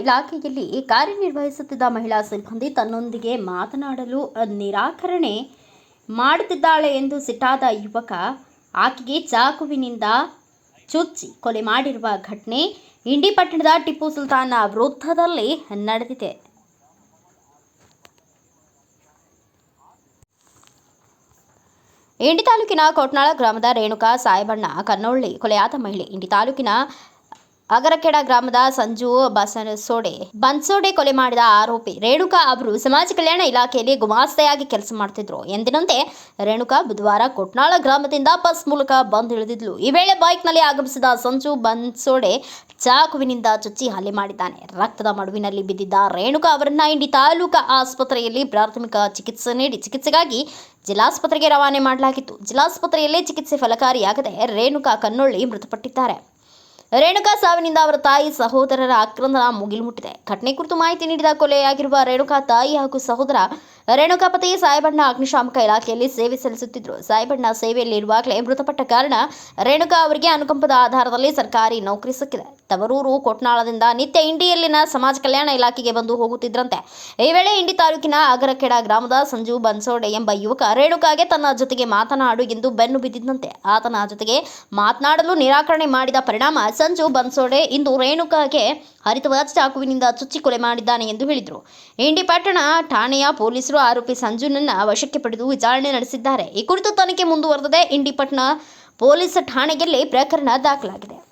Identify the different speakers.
Speaker 1: ಇಲಾಖೆಯಲ್ಲಿ ಕಾರ್ಯನಿರ್ವಹಿಸುತ್ತಿದ್ದ ಮಹಿಳಾ ಸಿಬ್ಬಂದಿ ತನ್ನೊಂದಿಗೆ ಮಾತನಾಡಲು ನಿರಾಕರಣೆ ಮಾಡುತ್ತಿದ್ದಾಳೆ ಎಂದು ಸಿಟ್ಟಾದ ಯುವಕ, ಆಕೆಗೆ ಚಾಕುವಿನಿಂದ ಚುಚ್ಚಿ ಕೊಲೆ ಮಾಡಿರುವ ಘಟನೆ ಇಂಡಿ ಪಟ್ಟಣದ ಟಿಪ್ಪು ಸುಲ್ತಾನ ವೃತ್ತದಲ್ಲಿ ನಡೆದಿದೆ. ಇಂಡಿ ತಾಲೂಕಿನ ಕೊಟ್ನಾಳ ಗ್ರಾಮದ ರೇಣುಕಾ ಸಾಯಬಣ್ಣ ಕನ್ನೊಳ್ಳಿ ಕೊಲೆಯಾದ ಮಹಿಳೆ. ಇಂಡಿ ತಾಲೂಕಿನ ಅಗರಕೆಡ ಗ್ರಾಮದ ಸಂಜು ಬಸನಸೋಡೆ. ಬನ್ಸೋಡೆ ಕೊಲೆ ಮಾಡಿದ ಆರೋಪಿ ರೇಣುಕಾ ಅವರು ಸಮಾಜ ಕಲ್ಯಾಣ ಇಲಾಖೆಯಲ್ಲಿ ಗುಮಾಸ್ತೆಯಾಗಿ ಕೆಲಸ ಮಾಡ್ತಿದ್ರು. ಎಂದಿನಂತೆ ರೇಣುಕಾ ಬುಧವಾರ ಕೊಟ್ನಾಳ ಗ್ರಾಮದಿಂದ ಬಸ್ ಮೂಲಕ ಬಂದ್ ಇಳಿದಿದ್ಲು. ಈ ವೇಳೆ ಬೈಕ್ನಲ್ಲಿ ಆಗಮಿಸಿದ ಸಂಜು ಬನ್ಸೋಡೆ ಚಾಕುವಿನಿಂದ ಚುಚ್ಚಿ ಹಲ್ಲೆ ಮಾಡಿದ್ದಾನೆ. ರಕ್ತದ ಮಡುವಿನಲ್ಲಿ ಬಿದ್ದಿದ್ದ ರೇಣುಕಾ ಅವರನ್ನ ಇಂಡಿ ತಾಲೂಕಾ ಆಸ್ಪತ್ರೆಯಲ್ಲಿ ಪ್ರಾಥಮಿಕ ಚಿಕಿತ್ಸೆ ನೀಡಿ ಚಿಕಿತ್ಸೆಗಾಗಿ ಜಿಲ್ಲಾಸ್ಪತ್ರೆಗೆ ರವಾನೆ ಮಾಡಲಾಗಿತ್ತು. ಜಿಲ್ಲಾಸ್ಪತ್ರೆಯಲ್ಲೇ ಚಿಕಿತ್ಸೆ ಫಲಕಾರಿಯಾಗದೆ ರೇಣುಕಾ ಕನ್ನೊಳ್ಳಿ ಮೃತಪಟ್ಟಿದ್ದಾರೆ. ರೇಣುಕಾ ಸಾವಿನಿಂದ ಅವರ ತಾಯಿ ಸಹೋದರರ ಆಕ್ರಂದನ ಮುಗಿಲು ಮುಟ್ಟಿದೆ. ಘಟನೆ ಕುರಿತು ಮಾಹಿತಿ ನೀಡಿದ ಕೊಲೆಯಾಗಿರುವ ರೇಣುಕಾ ತಾಯಿ ಹಾಗೂ ಸಹೋದರ ರೇಣುಕಾ ಸಾಯಬಣ್ಣ ಅಗ್ನಿಶಾಮಕ ಇಲಾಖೆಯಲ್ಲಿ ಸೇವೆ ಸಲ್ಲಿಸುತ್ತಿದ್ದರು ಸಾಯಿಬಣ್ಣ ಸೇವೆಯಲ್ಲಿ ಇರುವಾಗಲೇ ಮೃತಪಟ್ಟ ಕಾರಣ ರೇಣುಕಾ ಅವರಿಗೆ ಅನುಕಂಪದ ಆಧಾರದಲ್ಲಿ ಸರ್ಕಾರಿ ನೌಕರಿ ಸಿಕ್ಕಿದೆ. ತವರೂರು, ಕೊಟ್ನಾಳದಿಂದ ನಿತ್ಯ ಇಂಡಿಯಲ್ಲಿನ ಸಮಾಜ ಕಲ್ಯಾಣ ಇಲಾಖೆಗೆ ಬಂದು ಹೋಗುತ್ತಿದ್ರಂತೆ. ಈ ವೇಳೆ ಇಂಡಿ ತಾಲೂಕಿನ ಅಗರಖೇಡ ಗ್ರಾಮದ ಸಂಜು ಬನ್ಸೋಡೆ ಎಂಬ ಯುವಕ ರೇಣುಕಾಗೆ ತನ್ನ ಜೊತೆಗೆ ಮಾತನಾಡು ಎಂದು ಬೆನ್ನು ಬಿದ್ದಿದ್ದಂತೆ ಆತನ ಜೊತೆಗೆ ಮಾತನಾಡಲು ನಿರಾಕರಣೆ ಮಾಡಿದ ಪರಿಣಾಮ ಸಂಜು ಬನ್ಸೋಡೆ ಇಂದು ರೇಣುಕಾಗೆ ಹರಿತವಾದ ಚಾಕುವಿನಿಂದ ಚುಚ್ಚಿ ಕೊಲೆ ಮಾಡಿದ್ದಾನೆ ಎಂದು ಹೇಳಿದರು. ಇಂಡಿ ಪಟ್ಟಣ ಠಾಣೆಯ ಪೊಲೀಸರು ಆರೋಪಿ ಸಂಜುನನ್ನ ವಶಕ್ಕೆ ಪಡೆದು ವಿಚಾರಣೆ ನಡೆಸಿದ್ದಾರೆ. ಈ ಕುರಿತು ತನಿಖೆ ಮುಂದುವರೆದಿದೆ. ಇಂಡಿಪಟ್ನ ಪೊಲೀಸ್ ಠಾಣೆಯಲ್ಲಿ ಪ್ರಕರಣ ದಾಖಲಾಗಿದೆ.